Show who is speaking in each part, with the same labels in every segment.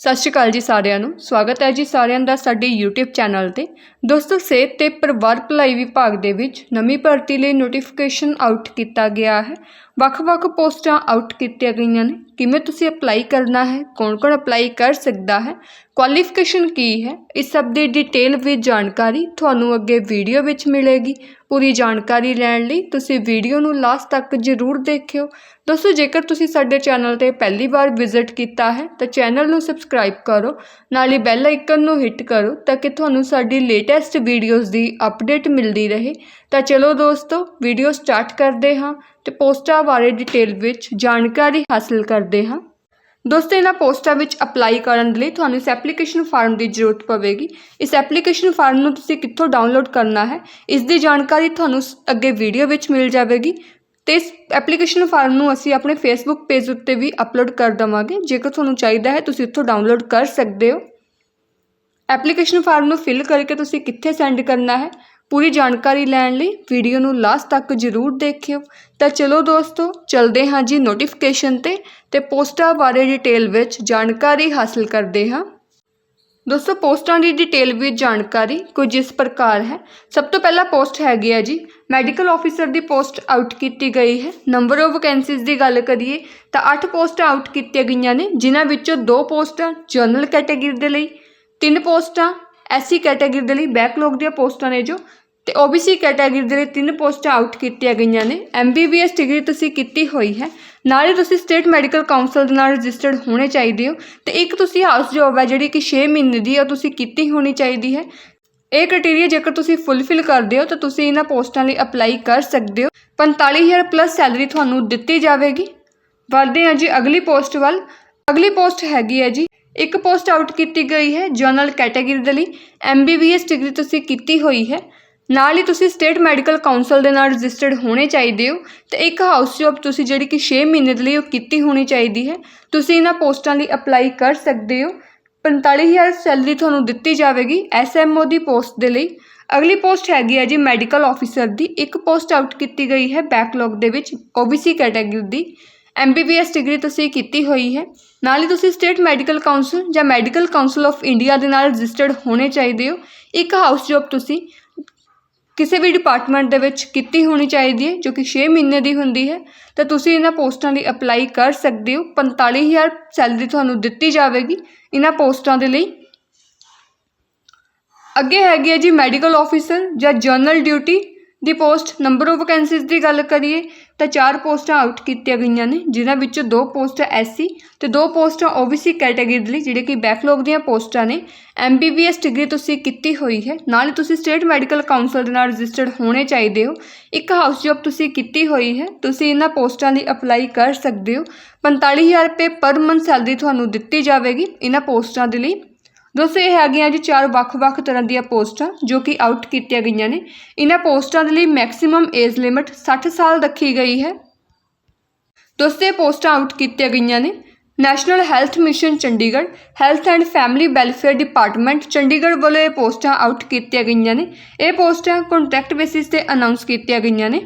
Speaker 1: ਸਤਿ ਸ਼੍ਰੀ ਅਕਾਲ ਜੀ ਸਾਰਿਆਂ ਨੂੰ। ਸਵਾਗਤ ਹੈ ਜੀ ਸਾਰਿਆਂ ਦਾ ਸਾਡੇ YouTube ਚੈਨਲ ਤੇ। ਦੋਸਤੋ, ਸਿਹਤ ਤੇ ਪਰਿਵਾਰ ਭਲਾਈ ਵਿਭਾਗ ਦੇ ਵਿੱਚ ਨਵੀਂ ਭਰਤੀ ਲਈ ਨੋਟੀਫਿਕੇਸ਼ਨ ਆਊਟ ਕੀਤਾ ਗਿਆ ਹੈ। ਵੱਖ-ਵੱਖ ਪੋਸਟਾਂ ਆਊਟ ਕੀਤੀਆਂ ਗਈਆਂ ਨੇ। ਕਿਵੇਂ ਤੁਸੀਂ ਅਪਲਾਈ ਕਰਨਾ ਹੈ? ਕੌਣ-ਕੌਣ ਅਪਲਾਈ ਕਰ ਸਕਦਾ ਹੈ? ਕੁਆਲੀਫਿਕੇਸ਼ਨ ਕੀ ਹੈ? ਇਸ ਸਭ ਦੀ ਡਿਟੇਲ ਵਿੱਚ ਜਾਣਕਾਰੀ ਤੁਹਾਨੂੰ ਅੱਗੇ ਵੀਡੀਓ ਵਿੱਚ ਮਿਲੇਗੀ। ਪੂਰੀ ਜਾਣਕਾਰੀ ਲੈਣ ਲਈ ਤੁਸੀਂ ਵੀਡੀਓ ਨੂੰ ਲਾਸਟ ਤੱਕ ਜ਼ਰੂਰ ਦੇਖਿਓ। ਦੋਸਤੋ, ਜੇਕਰ ਤੁਸੀਂ ਸਾਡੇ ਚੈਨਲ ਤੇ ਪਹਿਲੀ ਵਾਰ ਵਿਜ਼ਿਟ ਕੀਤਾ ਹੈ, ਤਾਂ ਚੈਨਲ ਨੂੰ ਸਬਸਕ੍ਰਾਈਬ ਕਰੋ। ਨਾਲ ਹੀ ਬੈਲ ਆਈਕਨ ਨੂੰ ਹਿੱਟ ਕਰੋ, ਤਾਂ ਕਿ ਤੁਹਾਨੂੰ ਸਾਡੀ ਲੇਟੈਸਟ ਵੀਡੀਓਜ਼ ਦੀ ਅਪਡੇਟ ਮਿਲਦੀ ਰਹੇ, ਤਾਂ ਚਲੋ ਦੋਸਤੋ, ਵੀਡੀਓ ਸਟਾਰਟ ਕਰਦੇ ਹਾਂ ਤੇ ਪੋਸਟਾਂ ਬਾਰੇ ਡਿਟੇਲ ਵਿੱਚ ਜਾਣਕਾਰੀ ਹਾਸਲ ਕਰਦੇ ਹਾਂ। ਦੋਸਤੋ, ਇਹਨਾਂ ਪੋਸਟਾਂ ਵਿੱਚ ਅਪਲਾਈ ਕਰਨ ਲਈ ਤੁਹਾਨੂੰ ਇਸ ਐਪਲੀਕੇਸ਼ਨ ਫਾਰਮ ਦੀ ਜ਼ਰੂਰਤ ਪਵੇਗੀ। ਇਸ ਐਪਲੀਕੇਸ਼ਨ ਫਾਰਮ ਨੂੰ ਤੁਸੀਂ ਕਿੱਥੋਂ ਡਾਊਨਲੋਡ ਕਰਨਾ ਹੈ, ਇਸ ਦੀ ਜਾਣਕਾਰੀ ਤੁਹਾਨੂੰ ਸ- ਅੱਗੇ ਵੀਡੀਓ ਵਿੱਚ ਮਿਲ ਜਾਵੇਗੀ। ਤੇ ਇਸ ਐਪਲੀਕੇਸ਼ਨ ਫਾਰਮ ਨੂੰ ਅਸੀਂ ਆਪਣੇ ਫੇਸਬੁੱਕ ਪੇਜ ਉੱਤੇ ਵੀ ਅਪਲੋਡ ਕਰ ਦਵਾਂਗੇ। ਜੇਕਰ ਤੁਹਾਨੂੰ ਚਾਹੀਦਾ ਹੈ, ਤੁਸੀਂ ਉੱਥੋਂ ਡਾਊਨਲੋਡ ਕਰ ਸਕਦੇ ਹੋ। ਐਪਲੀਕੇਸ਼ਨ ਫਾਰਮ ਨੂੰ ਫਿਲ ਕਰਕੇ ਤੁਸੀਂ ਕਿੱਥੇ ਸੈਂਡ ਕਰਨਾ ਹੈ, ਪੂਰੀ ਜਾਣਕਾਰੀ ਲੈਣ ਲਈ ਵੀਡੀਓ ਨੂੰ ਲਾਸਟ ਤੱਕ ਜ਼ਰੂਰ ਦੇਖਿਓ। ਤਾਂ ਚਲੋ ਦੋਸਤੋ, ਚਲਦੇ ਹਾਂ ਜੀ ਨੋਟੀਫਿਕੇਸ਼ਨ ਤੇ ਤੇ ਪੋਸਟਾਂ ਬਾਰੇ ਡਿਟੇਲ ਵਿੱਚ ਜਾਣਕਾਰੀ ਹਾਸਲ ਕਰਦੇ ਹਾਂ। ਦੋਸਤੋ, ਪੋਸਟਾਂ ਦੀ ਡਿਟੇਲ ਵਿੱਚ ਜਾਣਕਾਰੀ ਕੁਝ ਇਸ ਪ੍ਰਕਾਰ ਹੈ। ਸਭ ਤੋਂ ਪਹਿਲਾ ਪੋਸਟ ਹੈਗੀ ਹੈ ਜੀ ਮੈਡੀਕਲ ਆਫੀਸਰ ਦੀ ਪੋਸਟ ਆਊਟ ਕੀਤੀ ਗਈ ਹੈ। ਨੰਬਰ ਆਫ ਵੈਕੈਂਸੀਜ਼ ਦੀ ਗੱਲ ਕਰੀਏ ਤਾਂ 8 ਪੋਸਟਾਂ ਆਊਟ ਕੀਤੀਆਂ ਗਈਆਂ ਨੇ, ਜਿਨ੍ਹਾਂ ਵਿੱਚੋਂ 2 ਪੋਸਟਾਂ ਜਨਰਲ ਕੈਟਾਗਰੀ ਦੇ ਲਈ ਤਿੰਨ ਪੋਸਟਾਂ ਐਸਸੀ ਕੈਟਾਗਰੀ ਦੇ ਲਈ ਬੈਕਲੌਗ ਦੀਆਂ ਪੋਸਟਾਂ ਨੇ ਜੋ, ਤੇ OBC ਕੈਟਾਗਰੀ ਦੇ ਲਈ ਤਿੰਨ ਪੋਸਟਾਂ ਆਊਟ ਕੀਤੀਆਂ ਗਈਆਂ ਨੇ। MBBS ਡਿਗਰੀ ਤੁਸੀਂ ਕੀਤੀ ਹੋਈ ਹੈ। ਨਾਲ ਹੀ ਤੁਸੀਂ ਸਟੇਟ ਮੈਡੀਕਲ ਕਾਉਂਸਲ ਦੇ ਨਾਲ ਰਜਿਸਟਰਡ ਹੋਣੇ ਚਾਹੀਦੇ ਹੋ, ਤੇ ਇੱਕ ਤੁਸੀਂ ਹਾਊਸ ਜੌਬ ਹੈ ਜਿਹੜੀ ਕਿ 6 ਮਹੀਨੇ ਦੀ ਹੈ, ਉਹ ਤੁਸੀਂ ਕੀਤੀ ਹੋਣੀ ਚਾਹੀਦੀ ਹੈ। ਇਹ ਕ੍ਰਾਈਟੇਰੀਆ ਜੇਕਰ ਤੁਸੀਂ ਫੁੱਲਫਿਲ ਕਰਦੇ ਹੋ, ਤਾਂ ਤੁਸੀਂ ਇਹਨਾਂ ਪੋਸਟਾਂ ਲਈ ਅਪਲਾਈ ਕਰ ਸਕਦੇ ਹੋ। 45000 ਪਲੱਸ ਸੈਲਰੀ ਤੁਹਾਨੂੰ ਦਿੱਤੀ ਜਾਵੇਗੀ। ਵਧਦੇ ਹਾਂ ਜੀ ਅਗਲੀ ਪੋਸਟ ਵੱਲ। ਅਗਲੀ ਪੋਸਟ ਹੈਗੀ ਹੈ ਜੀ ਇੱਕ ਪੋਸਟ ਆਊਟ ਕੀਤੀ ਗਈ ਹੈ ਜਨਰਲ ਕੈਟਾਗਰੀ ਦੇ ਲਈ। MBBS ਡਿਗਰੀ ਤੁਸੀਂ ਕੀਤੀ ਹੋਈ ਹੈ। ਨਾਲ ਹੀ ਤੁਸੀਂ ਸਟੇਟ ਮੈਡੀਕਲ ਕਾਉਂਸਲ ਦੇ ਨਾਲ ਰਜਿਸਟਰਡ ਹੋਣੇ ਚਾਹੀਦੇ ਹੋ ਤੇ ਇੱਕ ਹਾਊਸ ਜੌਬ ਤੁਸੀਂ ਜਿਹੜੀ ਕਿ 6 ਮਹੀਨੇ ਦੇ ਲਈ ਉਹ ਕੀਤੀ ਹੋਣੀ ਚਾਹੀਦੀ ਹੈ। ਤੁਸੀਂ ਇਹਨਾਂ ਪੋਸਟਾਂ ਲਈ ਅਪਲਾਈ ਕਰ ਸਕਦੇ ਹੋ। 45000 ਸੈਲਰੀ ਤੁਹਾਨੂੰ ਦਿੱਤੀ ਜਾਵੇਗੀ ਐਸਐਮਓ ਦੀ ਪੋਸਟ ਦੇ ਲਈ। ਅਗਲੀ ਪੋਸਟ ਹੈਗੀ ਹੈ ਜੀ ਮੈਡੀਕਲ ਆਫੀਸਰ ਦੀ। ਇੱਕ ਪੋਸਟ ਆਊਟ ਕੀਤੀ ਗਈ ਹੈ ਬੈਕਲੌਗ ਦੇ ਵਿੱਚ OBC ਕੈਟਾਗਰੀ ਦੀ। MBBS ਡਿਗਰੀ ਤੁਸੀਂ ਕੀਤੀ ਹੋਈ ਹੈ। ਨਾਲ ਹੀ ਤੁਸੀਂ ਸਟੇਟ ਮੈਡੀਕਲ ਕਾਉਂਸਲ ਜਾਂ ਮੈਡੀਕਲ ਕਾਉਂਸਲ ਆਫ ਇੰਡੀਆ ਦੇ ਨਾਲ ਰਜਿਸਟਰਡ ਹੋਣੇ ਚਾਹੀਦੇ ਹੋ। ਇੱਕ ਹਾਊਸ ਜੌਬ ਤੁਸੀਂ ਕਿਸੇ ਵੀ ਡਿਪਾਰਟਮੈਂਟ ਦੇ ਵਿੱਚ ਕੀਤੀ ਹੋਣੀ ਚਾਹੀਦੀ ਹੈ, ਜੋ ਕਿ 6 ਮਹੀਨੇ ਦੀ ਹੁੰਦੀ ਹੈ, ਤਾਂ ਤੁਸੀਂ ਇਹਨਾਂ ਪੋਸਟਾਂ ਲਈ ਅਪਲਾਈ ਕਰ ਸਕਦੇ ਹੋ। 45000 ਸੈਲਰੀ ਤੁਹਾਨੂੰ ਦਿੱਤੀ ਜਾਵੇਗੀ ਇਹਨਾਂ ਪੋਸਟਾਂ ਦੇ ਲਈ। ਅੱਗੇ ਹੈਗੀ ਹੈ ਜੀ ਮੈਡੀਕਲ ਆਫੀਸਰ ਜਾਂ ਜਨਰਲ ਡਿਊਟੀ। ਦੀ ਪੋਸਟ ਨੰਬਰ ਆਫ ਵੈਕੈਂਸੀਜ਼ ਦੀ ਗੱਲ ਕਰੀਏ ਤਾਂ ਚਾਰ ਪੋਸਟਾਂ ਆਊਟ ਕੀਤੀਆਂ ਗਈਆਂ ਨੇ, ਜਿਨ੍ਹਾਂ ਵਿੱਚੋਂ ਦੋ ਪੋਸਟਾਂ ਐਸਸੀ ਤੇ ਦੋ ਪੋਸਟਾਂ OBC ਕੈਟਾਗਰੀ ਦੇ ਲਈ, ਜਿਹੜੇ ਕਿ ਬੈਕਲੌਗ ਦੀਆਂ ਪੋਸਟਾਂ ਨੇ। MBBS ਡਿਗਰੀ ਤੁਸੀਂ ਕੀਤੀ ਹੋਈ ਹੈ, ਨਾਲ ਹੀ ਤੁਸੀਂ ਸਟੇਟ ਮੈਡੀਕਲ ਕਾਉਂਸਲ ਦੇ ਨਾਲ ਰਜਿਸਟਰਡ ਹੋਣੇ ਚਾਹੀਦੇ ਹੋ। ਇੱਕ ਹਾਊਸ ਜੌਬ ਤੁਸੀਂ ਕੀਤੀ ਹੋਈ ਹੈ, ਤੁਸੀਂ ਇਹਨਾਂ ਪੋਸਟਾਂ ਲਈ ਅਪਲਾਈ ਕਰ ਸਕਦੇ ਹੋ। 45000 ਰੁਪਏ ਪਰ ਮੰਥ ਸੈਲਰੀ ਤੁਹਾਨੂੰ ਦਿੱਤੀ ਜਾਵੇਗੀ ਇਹਨਾਂ ਪੋਸਟਾਂ ਦੇ ਲਈ। ਦੋਸਤੋ, ਇਹ ਹੈਗੀਆਂ ਜੀ ਚਾਰ ਵੱਖ-ਵੱਖ ਤਰ੍ਹਾਂ ਦੀਆਂ ਪੋਸਟਾਂ ਜੋ ਕਿ ਆਊਟ ਕੀਤੀਆਂ ਗਈਆਂ ਨੇ। ਇਹਨਾਂ ਪੋਸਟਾਂ ਦੇ ਲਈ ਮੈਕਸਿਮਮ ਏਜ ਲਿਮਿਟ 60 ਸਾਲ ਰੱਖੀ ਗਈ ਹੈ। ਦੋਸਤੋ, ਇਹ ਪੋਸਟਾਂ ਆਊਟ ਕੀਤੀਆਂ ਗਈਆਂ ਨੇ। National health mission Chandigarh health and family welfare department Chandigarh ਵੱਲੋਂ ਇਹ ਪੋਸਟਾਂ ਆਊਟ ਕੀਤੀਆਂ ਗਈਆਂ ਨੇ। ਇਹ ਪੋਸਟਾਂ ਕੰਟਰੈਕਟ ਬੇਸਿਸ ਤੇ ਅਨਾਉਂਸ ਕੀਤੀਆਂ ਗਈਆਂ ਨੇ।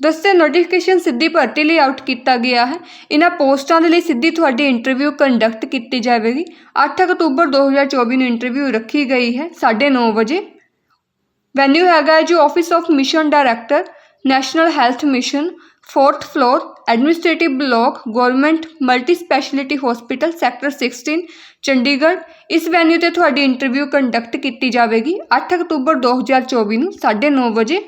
Speaker 1: ਦੋਸਤੋ ਨੋਟੀਫਿਕੇਸ਼ਨ ਸਿੱਧੀ ਭਰਤੀ ਲਈ ਆਊਟ ਕੀਤਾ ਗਿਆ ਹੈ। ਇਹਨਾਂ ਪੋਸਟਾਂ ਦੇ ਲਈ ਸਿੱਧੀ ਤੁਹਾਡੀ ਇੰਟਰਵਿਊ ਕੰਡਕਟ ਕੀਤੀ ਜਾਵੇਗੀ। 8 ਅਕਤੂਬਰ 2024 ਨੂੰ ਇੰਟਰਵਿਊ ਰੱਖੀ ਗਈ ਹੈ 9:30 ਵਜੇ। ਵੈਨਿਊ ਹੈਗਾ ਹੈ ਜੋ office of mission director national health mission 4th floor administrative block government multi speciality hospital sector 16 Chandigarh. ਇਸ ਵੈਨਿਊ ਤੇ ਤੁਹਾਡੀ ਇੰਟਰਵਿਊ ਕੰਡਕਟ ਕੀਤੀ ਜਾਵੇਗੀ। 8 ਅਕਤੂਬਰ 2024 ਨੂੰ 9:30 ਵਜੇ।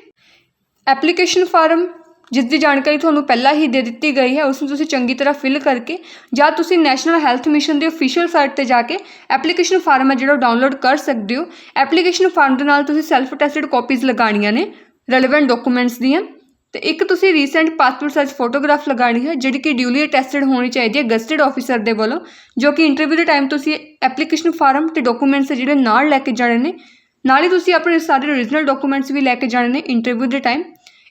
Speaker 1: ਐਪਲੀਕੇਸ਼ਨ ਫਾਰਮ ਜਿਸ ਦੀ ਜਾਣਕਾਰੀ ਤੁਹਾਨੂੰ ਪਹਿਲਾਂ ਹੀ ਦੇ ਦਿੱਤੀ ਗਈ ਹੈ, ਉਸ ਨੂੰ ਤੁਸੀਂ ਚੰਗੀ ਤਰ੍ਹਾਂ ਫਿਲ ਕਰਕੇ ਜਾਂ ਤੁਸੀਂ ਨੈਸ਼ਨਲ ਹੈਲਥ ਮਿਸ਼ਨ ਦੀ ਅਫੀਸ਼ੀਅਲ ਸਾਈਟ ਤੇ ਜਾ ਕੇ ਐਪਲੀਕੇਸ਼ਨ ਫਾਰਮ ਹੈ ਜਿਹੜਾ ਡਾਊਨਲੋਡ ਕਰ ਸਕਦੇ ਹੋ। ਐਪਲੀਕੇਸ਼ਨ ਫਾਰਮ ਦੇ ਨਾਲ ਤੁਸੀਂ ਸੈਲਫ ਅਟੈਸਟਡ ਕਾਪੀਜ਼ ਲਗਾਉਣੀਆਂ ਨੇ ਰੈਲੇਵੈਂਟ ਡਾਕੂਮੈਂਟਸ ਦੀਆਂ। ਤੇ ਇੱਕ ਤੁਸੀਂ ਰੀਸੈਂਟ ਪਾਸਪੋਰਟ ਸਾਈਜ਼ ਫੋਟੋਗ੍ਰਾਫ ਲਗਾਉਣੀ ਹੈ, ਜਿਹੜੀ ਕਿ ਡਿਊਲੀ ਅਟੈਸਟਡ ਹੋਣੀ ਚਾਹੀਦੀ ਹੈ ਗਸਟਡ ਆਫੀਸਰ ਦੇ ਵੱਲੋਂ, ਜੋ ਕਿ ਇੰਟਰਵਿਊ ਦੇ ਟਾਈਮ ਤੁਸੀਂ ਐਪਲੀਕੇਸ਼ਨ ਫਾਰਮ ਤੇ ਡਾਕੂਮੈਂਟਸ ਜਿਹੜੇ ਨਾਲ ਲੈ ਕੇ ਜਾਣੇ ਨੇ। ਨਾਲ ਹੀ ਤੁਸੀਂ ਆਪਣੇ ਸਾਰੇ ਓਰੀਜਨਲ ਡਾਕੂਮੈਂਟਸ ਵੀ ਲੈ ਕੇ ਜਾਣੇ ਨੇ ਇੰਟਰਵਿਊ ਦੇ ਟਾਈਮ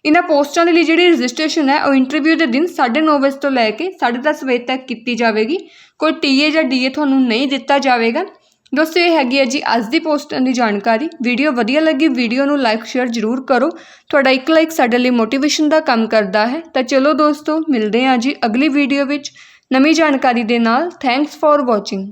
Speaker 1: ਇਹਨਾਂ ਪੋਸਟਾਂ ਦੇ ਲਈ ਜਿਹੜੀ ਰਜਿਸਟ੍ਰੇਸ਼ਨ ਹੈ, ਉਹ ਇੰਟਰਵਿਊ ਦੇ ਦਿਨ 9:30 ਵਜੇ ਤੋਂ ਲੈ ਕੇ 10:30 ਵਜੇ ਤੱਕ ਕੀਤੀ ਜਾਵੇਗੀ। ਕੋਈ ਟੀਏ ਜਾਂ ਡੀਏ ਤੁਹਾਨੂੰ ਨਹੀਂ ਦਿੱਤਾ ਜਾਵੇਗਾ। ਦੋਸਤੋ, ਇਹ ਹੈਗੀ ਹੈ ਜੀ ਅੱਜ ਦੀ ਪੋਸਟਾਂ ਦੀ ਜਾਣਕਾਰੀ। ਵੀਡੀਓ ਵਧੀਆ ਲੱਗੀ, ਵੀਡੀਓ ਨੂੰ ਲਾਈਕ ਸ਼ੇਅਰ ਜ਼ਰੂਰ ਕਰੋ। ਤੁਹਾਡਾ ਇੱਕ ਲਾਈਕ ਸਾਡੇ ਲਈ ਮੋਟੀਵੇਸ਼ਨ ਦਾ ਕੰਮ ਕਰਦਾ ਹੈ। ਤਾਂ ਚਲੋ ਦੋਸਤੋ, ਮਿਲਦੇ ਹਾਂ ਜੀ ਅਗਲੀ ਵੀਡੀਓ ਵਿੱਚ ਨਵੀਂ ਜਾਣਕਾਰੀ ਦੇ ਨਾਲ। Thanks for watching